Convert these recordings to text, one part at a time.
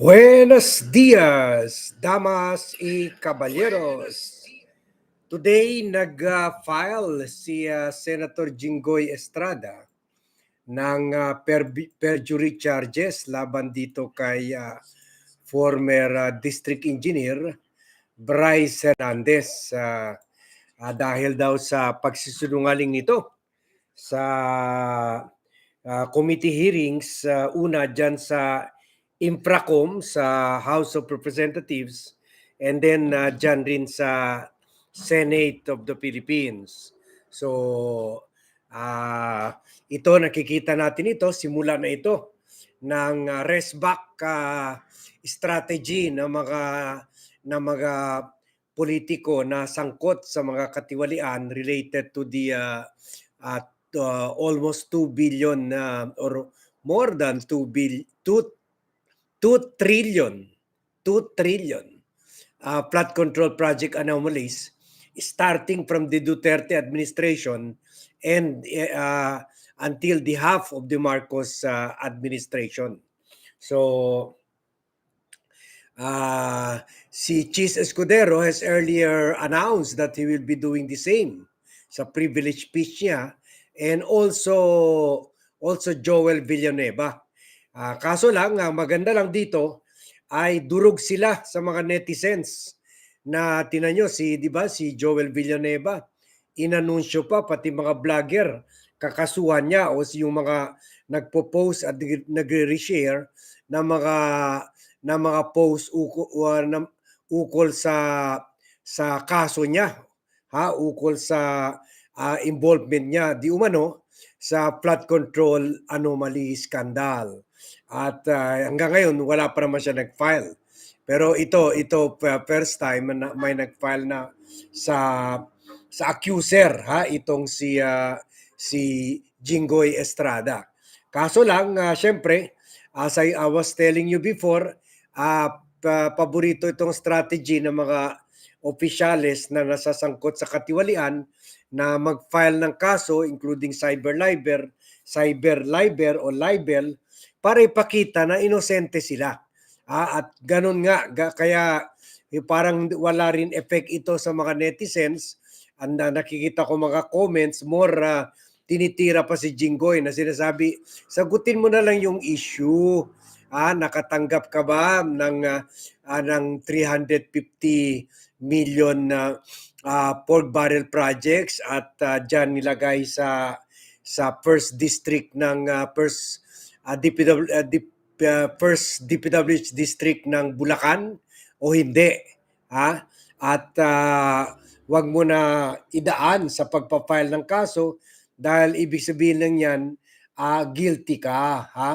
Buenos dias, damas y caballeros. Today, nag-file si ah, Senator Jinggoy Estrada ng ah, per- perjury charges laban dito kay ah, former ah, district engineer Bryce Hernandez ah, ah, dahil daw sa pagsisinungaling nito sa ah, committee hearings ah, una dyan sa Impracom sa House of Representatives and then uh, dyan rin sa Senate of the Philippines. So, ah ito nakikita natin ito, simula na ito ng uh, rest back ah, strategy ng mga ng mga politiko na sangkot sa mga katiwalian related to the uh, at uh, almost 2 billion uh, or more than 2 billion 2 2 trillion 2 trillion uh, flood control project anomalies starting from the Duterte administration and uh, until the half of the Marcos uh, administration. So uh, si Chis Escudero has earlier announced that he will be doing the same sa privilege speech niya and also also Joel Villanueva. Ah, kaso lang, ang maganda lang dito ay durog sila sa mga netizens na tinan nyo, si, di ba, si Joel Villanueva, inanunsyo pa pati mga vlogger, kakasuhan niya o yung mga nagpo-post at nag- nagre-reshare na mga na mga post ukol, na, ukol sa sa kaso niya ha? Ukol sa ah, involvement niya. Di umano sa flood control anomaly scandal at ah, hanggang ngayon wala pa naman siya nag-file. Pero ito ito uh, first time na may nag-file na sa sa accuser ha itong si ah, si Jinggoy Estrada. Kaso lang ah, syempre as I, I was telling you before pa- paborito itong strategy ng mga opisyales na nasasangkot sa katiwalian na mag-file ng kaso including cyber libel, cyber libel o libel para ipakita na inosente sila. Ah, at ganun nga ga- kaya eh, parang wala rin effect ito sa mga netizens. Ang na- nakikita ko mga comments more ah, tinitira pa si Jinggoy na sinasabi, sagutin mo na lang yung issue. Ah, nakatanggap ka ba ng ah, ah, ng 350 million na ah, pork barrel projects at ah, diyan nilagay sa sa first district ng ah, first ah, DPW, ah, Dip- ah, first DPWH district ng Bulacan o hindi ha? At ah, wag mo na idaan sa pagpa-file ng kaso dahil ibig sabihin lang yan ah, guilty ka ha?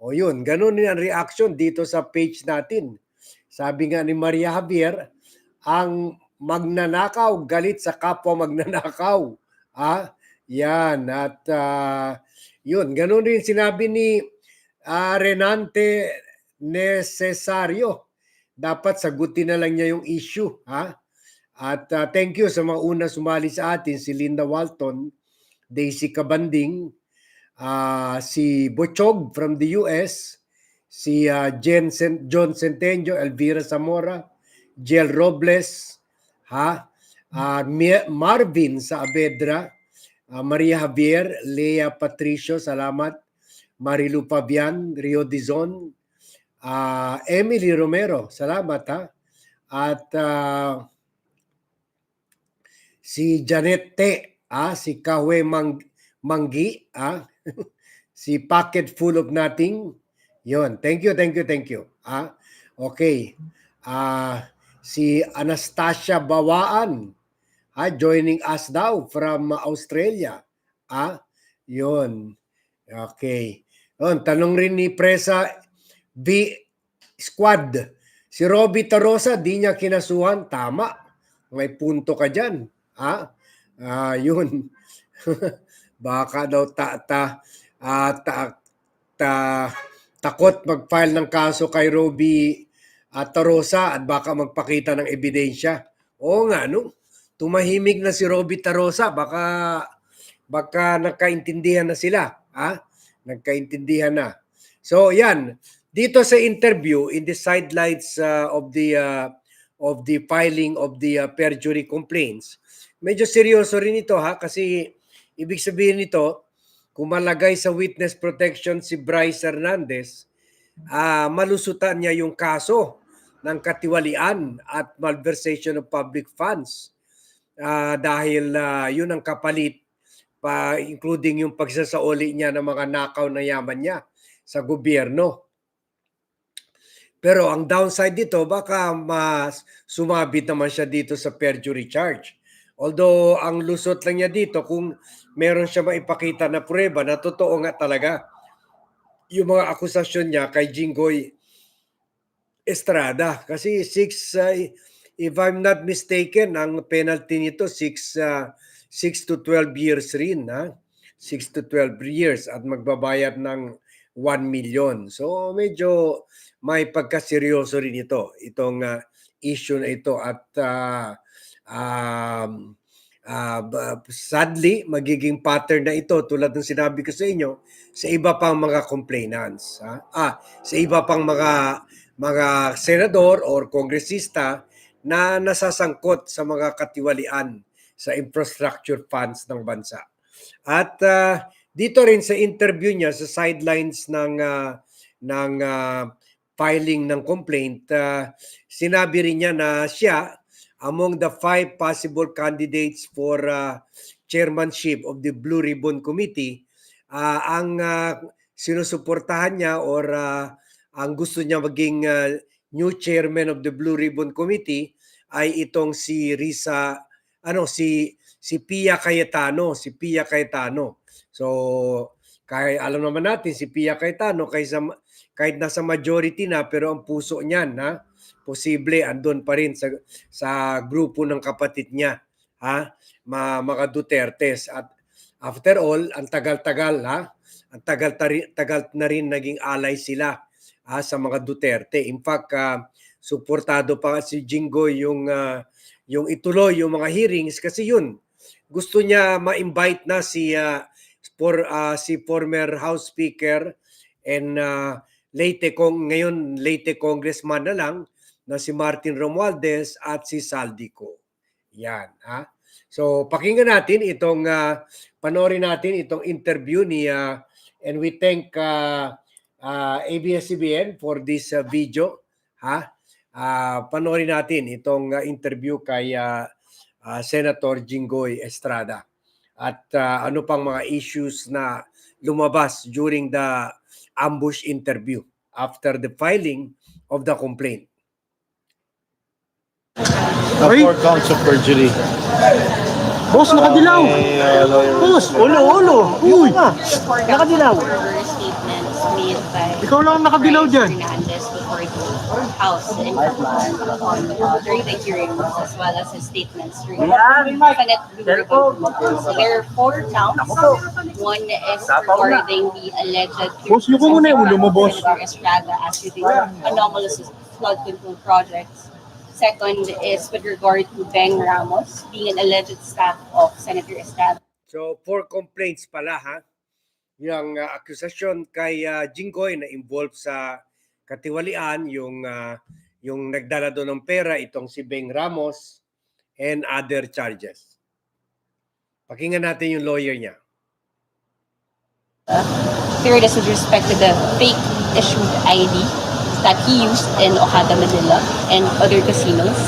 O yun ganun ang reaction dito sa page natin. Sabi nga ni Maria Javier ang magnanakaw galit sa kapwa magnanakaw ah yan at ah, yun ganun din sinabi ni ah, Renante Necesario. Dapat sagutin na lang niya yung issue ha? At ah, thank you sa mga una sumali sa atin si Linda Walton Daisy Cabanding ah, si Bochog from the US si ah, Jen Cen- John Centenio Elvira Zamora Jel Robles ha? Mi- Marvin sa Abedra ah, Maria Javier Lea Patricio salamat. Marilu Pabian Rio Dizon. Ah, Emily Romero salamat ha. At ah, si Janet Te ah, si Kahwe Mang Manggi ah, si Pocket Full of Nothing. Yon thank you thank you thank you ah okay ah si Anastasia Bawaan ah, joining us daw from Australia. Ah, yun. Okay. Yun, tanong rin ni Presa B Squad. Si Robby Tarosa, di niya kinasuhan. Tama. May punto ka dyan. Ah, ah yun. Baka daw ta, ta, ah, ta, ta, takot mag-file ng kaso kay Robby at Tarosa at baka magpakita ng ebidensya. Oo nga, no? Tumahimik na si Robby Tarosa, baka baka nagkaintindihan na sila, ha? Nagkaintindihan na. So, yan. dito sa interview in the sidelines uh, of the uh, of the filing of the uh, perjury complaints medyo seryoso rin ito ha kasi ibig sabihin nito kung malagay sa witness protection si Bryce Hernandez ah malusutan niya yung kaso ng katiwalian at malversation of public funds Ah, dahil ah, yun ang kapalit pa including yung pagsasauli niya ng mga nakaw na yaman niya sa gobyerno. Pero ang downside dito, baka mas sumabit naman siya dito sa perjury charge. Although ang lusot lang niya dito, kung meron siya maipakita na prueba na totoo nga talaga yung mga akusasyon niya kay Jinggoy Estrada. Kasi six, uh, if I'm not mistaken, ang penalty nito six, uh, six to 12 years rin. Ha? 6 to 12 years at magbabayad ng 1 million. So medyo may pagkaseryoso rin ito, itong uh, issue na ito. At uh, um, uh, sadly, magiging pattern na ito tulad ng sinabi ko sa inyo sa iba pang mga complainants. Ha? Ah, sa iba pang mga mga senador or kongresista na nasasangkot sa mga katiwalian sa infrastructure funds ng bansa. At ah, dito rin sa interview niya sa sidelines ng ah, ng ah, filing ng complaint, ah, sinabi rin niya na siya among the five possible candidates for ah, chairmanship of the Blue Ribbon Committee, ah, ang ah, sinusuportahan niya or ah, ang gusto niya maging ah, new chairman of the Blue Ribbon Committee ay itong si Risa ano si si Pia Cayetano, si Pia Cayetano. So, kaya alam naman natin si Pia Cayetano kaysa kahit nasa majority na pero ang puso niyan ha posible andun pa rin sa sa grupo ng kapatid niya ha ma, mga Dutertes at after all ang tagal-tagal ha ang tagal tagal na rin naging alay sila ha, sa mga Duterte in fact ah, suportado pa si Jinggoy yung ah, yung ituloy yung mga hearings kasi yun gusto niya ma-invite na si ah, for ah, si former House Speaker and ah, Leyte kong ngayon Leyte Congressman na lang na si Martin Romualdez at si Saldico. Yan, ha. So pakinggan natin itong ah, panoorin natin itong interview ni ah, and we thank uh, uh, ABS-CBN for this ah, video, ha. Ah, panoorin natin itong ah, interview kay ah, ah, Senator Jinggoy Estrada at ah, ano pang mga issues na lumabas during the ambush interview after the filing of the complaint. Uh, Ay. four counts of perjury. Boss, nakadilaw! Uh, Boss, ulo, ulo! Uy! Nakadilaw! Made by Ikaw lang ang nakadilaw Bryce dyan. Hernandez before the House and during the hearings as well as his statements during the Senate Blue Ribbon. So there are four counts. One is regarding the alleged Boss, yuko muna yung ulo mo, boss. Senator Estrada as to the anomalous flood control projects. Second is with regard to Beng Ramos being an alleged staff of Senator Estrada. So, four complaints pala ha. Yung uh, akusasyon kay uh, Jinggoy na involved sa katiwalian, yung uh, yung nagdala doon ng pera, itong si Beng Ramos, and other charges. Pakinggan natin yung lawyer niya. Third is with respect to the fake issued ID that he used in Ojada, Manila and other casinos.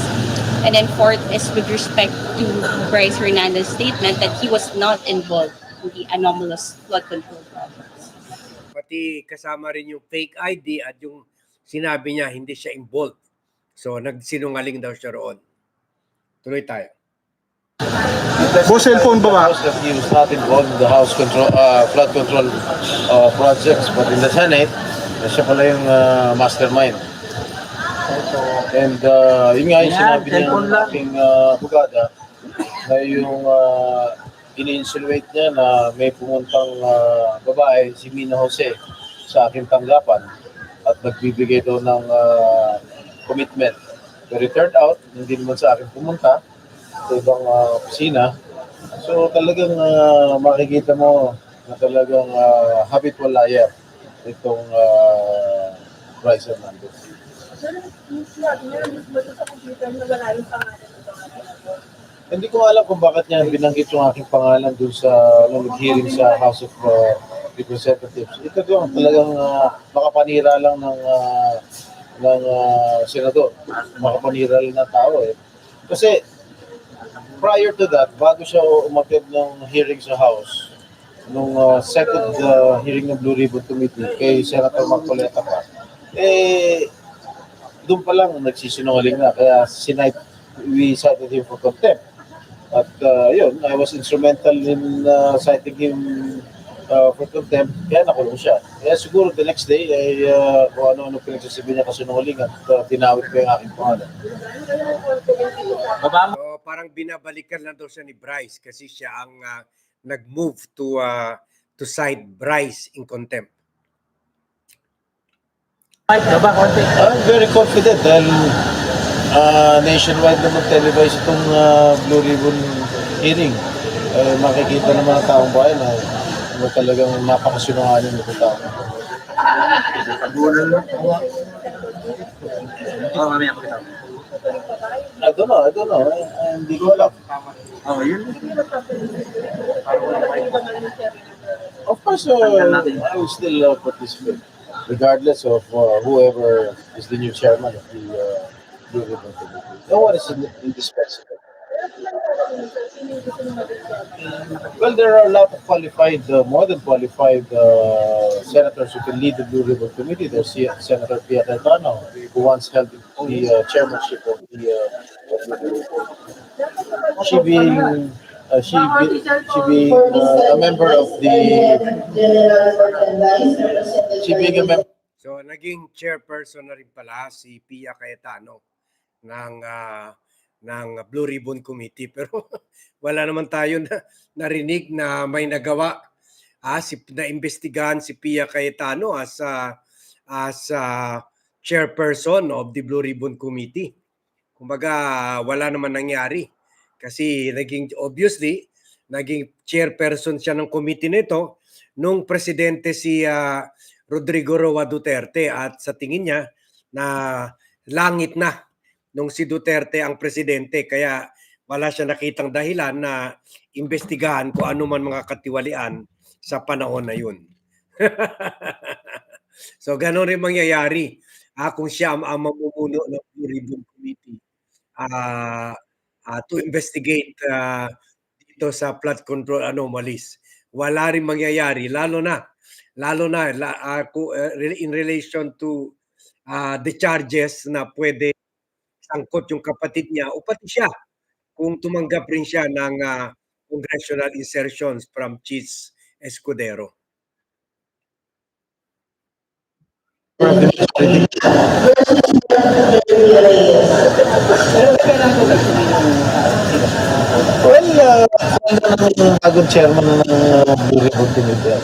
And then fourth is with respect to Bryce Hernandez's statement that he was not involved in the anomalous flood control projects. Pati kasama rin yung fake ID at yung sinabi niya hindi siya involved. So, nagsinungaling daw siya roon. Tuloy tayo. Boss, cellphone ba ba? House that he was not involved in the house control, uh, flood control uh, projects, but in the Senate, na siya pala yung uh, mastermind. And uh, yun nga yung sinabi niya ng aking uh, bugada na yung uh, ini-insinuate niya na may pumuntang uh, babae, si Mina Jose, sa aking tanggapan at nagbibigay daw ng uh, commitment. Pero it turned out, hindi naman sa akin pumunta sa ibang uh, opisina. So talagang uh, makikita mo na talagang uh, habitual liar itong uh, Bryce Hernandez. Hindi ko alam kung bakit niya binanggit yung aking pangalan doon sa nung hearing sa House of uh, Representatives. Ito yung talagang uh, makapanira lang ng uh, ng uh, senador. Makapanira lang ng tao eh. Kasi prior to that, bago siya umakyat ng hearing sa House, nung uh, second uh, hearing ng Blue Ribbon Committee kay Senator Marcoleta pa, eh, doon pa lang nagsisinungaling na. Kaya sinight, we cited him for contempt. At uh, yun, I was instrumental in uh, citing him uh, for contempt, kaya nakulong siya. Kaya siguro the next day, ay uh, kung ano-ano pinagsasabi niya kasinungaling at uh, tinawid ko yung aking pangalan. So, parang binabalikan lang daw siya ni Bryce kasi siya ang ah, nag-move to ah, to cite Bryce in contempt. I'm very confident dahil uh, nationwide naman televised itong uh, Blue Ribbon hearing. Eh, makikita naman ng taong bayan na na talagang napakasinungaling ng tao. I don't know, I don't know. Eh, eh, hindi ko alam. Of course, uh, I will still uh, participate, regardless of uh, whoever is the new chairman of the uh. No one is in- indispensable. Well, there are a lot of qualified, uh, more than qualified uh, senators who can lead the Blue Ribbon Committee. There's Senator Pia Cayetano, who once held the uh, chairmanship of the. Uh, she being, uh, she, be, she being uh, a member of the. She being a member. So naging chairperson na rin pala si Pia Cayetano ng ah, ng Blue Ribbon Committee. Pero wala naman tayo na narinig na may nagawa. Ah, si na imbestigahan si Pia Cayetano as a, as a chairperson of the Blue Ribbon Committee. Kumbaga wala naman nangyari. Kasi naging obviously naging chairperson siya ng committee nito nung presidente si ah, Rodrigo Roa Duterte. At sa tingin niya na langit na nung si Duterte ang presidente kaya wala siya nakitang dahilan na imbestigahan kung ano man mga katiwalian sa panahon na yun. so gano'n rin mangyayari ah, kung siya ang, ang mamumuno ng Ribbon Committee ah, ah, to investigate ah, dito sa flood control anomalies. Wala rin mangyayari lalo na lalo na eh, in relation to ah, the charges na pwede sangkot yung kapatid niya o pati siya kung tumanggap rin siya ng ah, congressional insertions from Cheese Escudero. Well, uh, ang bagong chairman ng uh, Ribbon Committee.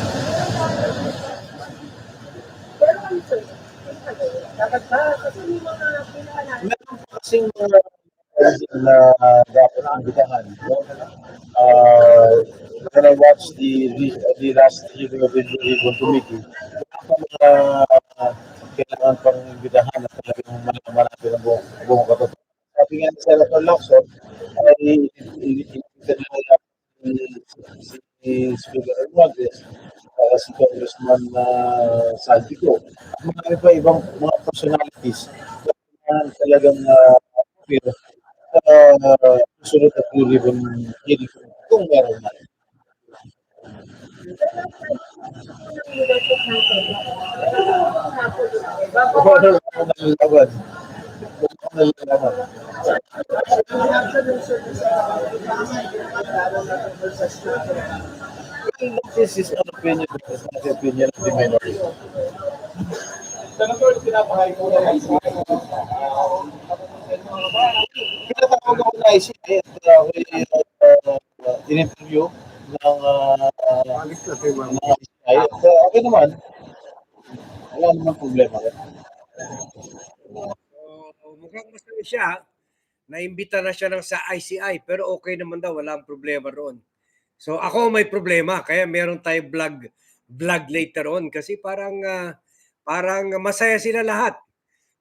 Meron pa kasing uh, na dapat imbitahan. No? Uh, when I watched the, the, the last hearing of the Ribbon Committee, mga uh, kailangan pang imbitahan na talagang malaman natin ang buong, buong katotohanan. Sabi nga ni Senator Locson, ay imbita nila si Speaker Hernandez, uh, si Congressman uh, Saldico, at marami pa ibang mga personalities na talagang uh, uh, susunod at Blue Ribbon hearing kung meron na. Nalalaman. This is an opinion, it's not the opinion of the minority. Pinatawag ako na ICI at uh, we, uh, uh, in-interview ng uh, ng ICI. At uh, okay naman, wala naman problema. So, mukhang masaya siya. Naimbita na siya ng sa ICI pero okay naman daw, walang problema roon. So ako may problema kaya meron tayo vlog vlog later on kasi parang ah, parang masaya sila lahat.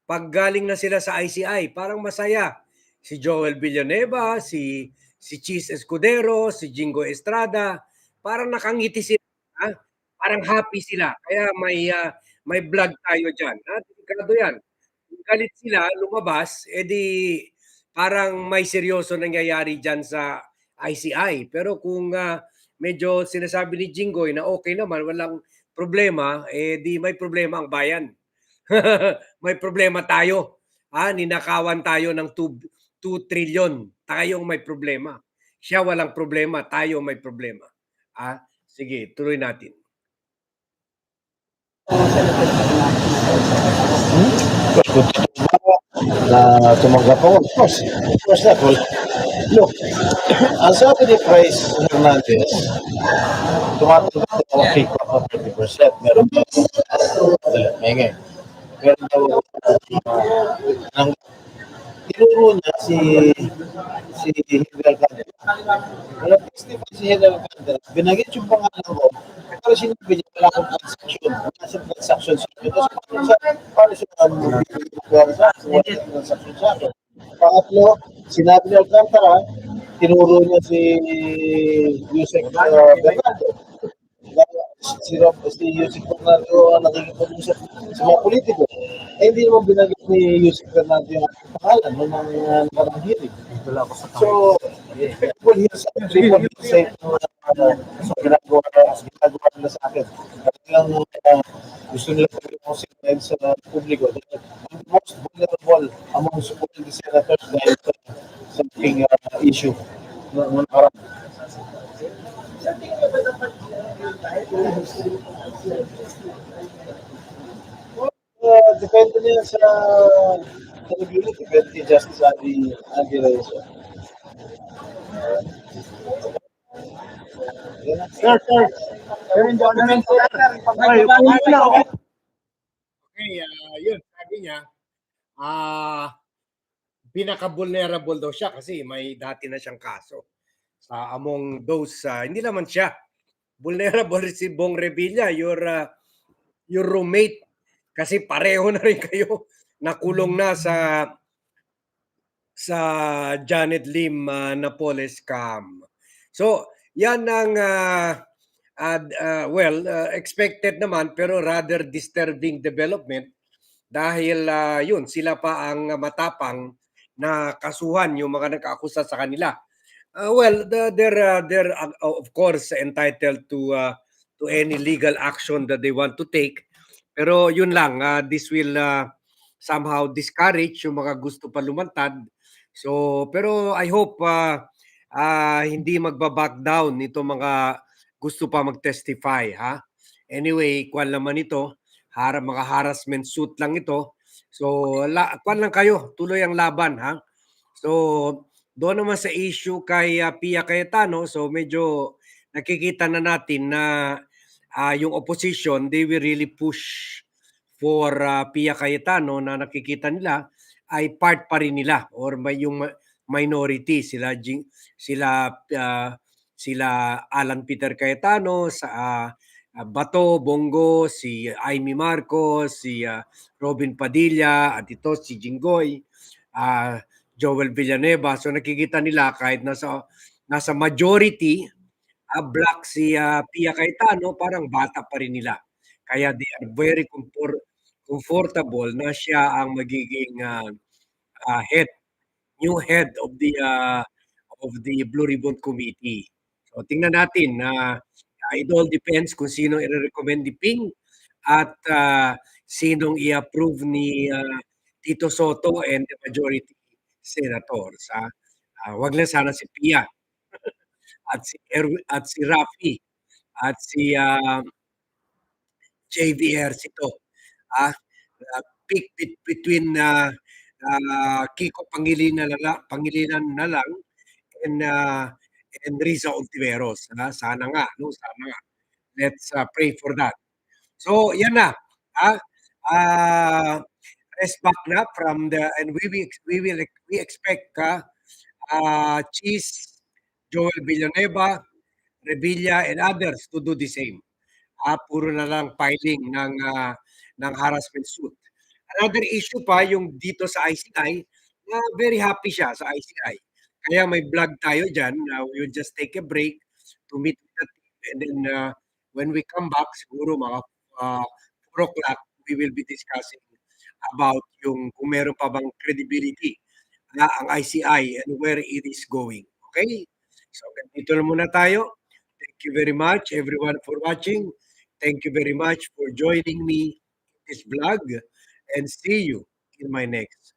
Pag galing na sila sa ICI, parang masaya. Si Joel Villanueva, si si Cheese Escudero, si Jingo Estrada, parang nakangiti sila. Ha? Parang happy sila. Kaya may ah, may vlog tayo diyan. Ha? Delikado 'yan. Galit sila lumabas, edi parang may seryoso nangyayari diyan sa ICI. Pero kung ah, medyo sinasabi ni Jinggoy na okay naman, walang problema, eh di may problema ang bayan. may problema tayo. Ah, ninakawan tayo ng 2, 2 trillion. Tayong may problema. Siya walang problema, tayo may problema. Ah, sige, tuloy natin. Totoo na tumanggap ako, of course, of course look, ang sabi ni Bryce Hernandez, tumatanggap ako ng kick-off ng 30%. Meron dali, maingay. Meron daw, uh, ang tinuro niya si si Hidel Caldera. Kaya testify si Hidel Caldera, binagit yung pangalan ko, pero sinabi niya wala akong transaction. Wala siyang transaction sa akin. Tapos mag-require sa? Wala siyang transaction sa akin. Pangatlo, sinabi ni Alcantara, tinuro niya si Yusek uh, Bernardo. Na si Rob, si Yusek Bernardo ang nakikipag-usap sa mga politiko. Eh, hindi naman binagit ni Yusek Bernardo yung pangalan nung mga uh, hearing. So, people here sa people here say uh, so ginagawa ginagawa nila sa akin. Talagang uh, gusto nila ako sinayin sa publiko. Dahil I'm the most vulnerable among supporting the senators dahil sa sa aking uh, issue. Nung nung nakaraan. Uh, depende niya sa nag-unit. Depende kay Justice Andy Reyes. Sir, sir. Sir, in document, sir. Ay, ulo na ako. Okay, ah, yun, sabi niya, ah, pinaka-vulnerable daw siya kasi may dati na siyang kaso sa among those, ah, hindi naman siya, vulnerable si Bong Revilla, your, ah, your roommate, kasi pareho na rin kayo, nakulong na sa sa Janet Lim ah, Napoles scam. So, yan ang ah, ad- ah, well, ah, expected naman pero rather disturbing development dahil ah, yun, sila pa ang matapang na kasuhan yung mga nagkaakusa sa kanila. Ah, well, the, they're uh, they're uh, of course entitled to uh, to any legal action that they want to take. Pero yun lang, ah, this will uh, somehow discourage yung mga gusto pa lumantad. So, pero I hope ah, ah, hindi magba-back down nito mga gusto pa mag-testify, ha? Anyway, kwan naman ito, har mga harassment suit lang ito. So, la, kwan lang kayo, tuloy ang laban, ha? So, doon naman sa issue kay ah, Pia Cayetano, so medyo nakikita na natin na ah, yung opposition, they will really push for ah, Pia Cayetano na nakikita nila ay part pa rin nila or may yung minority sila Jing- sila ah, sila Alan Peter Cayetano sa ah, Bato, Bongo, si Amy Marcos, si ah, Robin Padilla, at ito si Jinggoy, ah, Joel Villanueva. So nakikita nila kahit nasa nasa majority ah, black si ah, Pia Cayetano, parang bata pa rin nila. Kaya they are very comfor- comfortable na siya ang magiging ah, ah, head, new head of the ah, of the Blue Ribbon Committee. So tingnan natin na it all depends kung sino i-recommend ni Ping at ah, sinong i-approve ni ah, Tito Soto and the majority senators. Ah, Ah, wag lang sana si Pia at si Erwin at si Rafi at si ah, JVR Sito. Ah, ah, pick bet- between ah, ah, Kiko Pangilinan na lang, Pangilinan na lang and ah, and Riza Ontiveros. Ah, sana nga, no? Sana nga. Let's ah, pray for that. So, yan na. Ah, ah, rest back na from the and we will we will we expect ah, ah, Cheese, Joel Villanueva, Revilla and others to do the same. Ah, puro na lang filing ng ah, ng harassment suit. Another issue pa yung dito sa ICI, na very happy siya sa ICI. Kaya may vlog tayo dyan. Uh, we'll just take a break to meet the team. And then uh, when we come back, siguro mga uh, 4 o'clock, we will be discussing about yung kung meron pa bang credibility na ang ICI and where it is going. Okay? So, ganito na muna tayo. Thank you very much, everyone, for watching. Thank you very much for joining me in this vlog. And see you in my next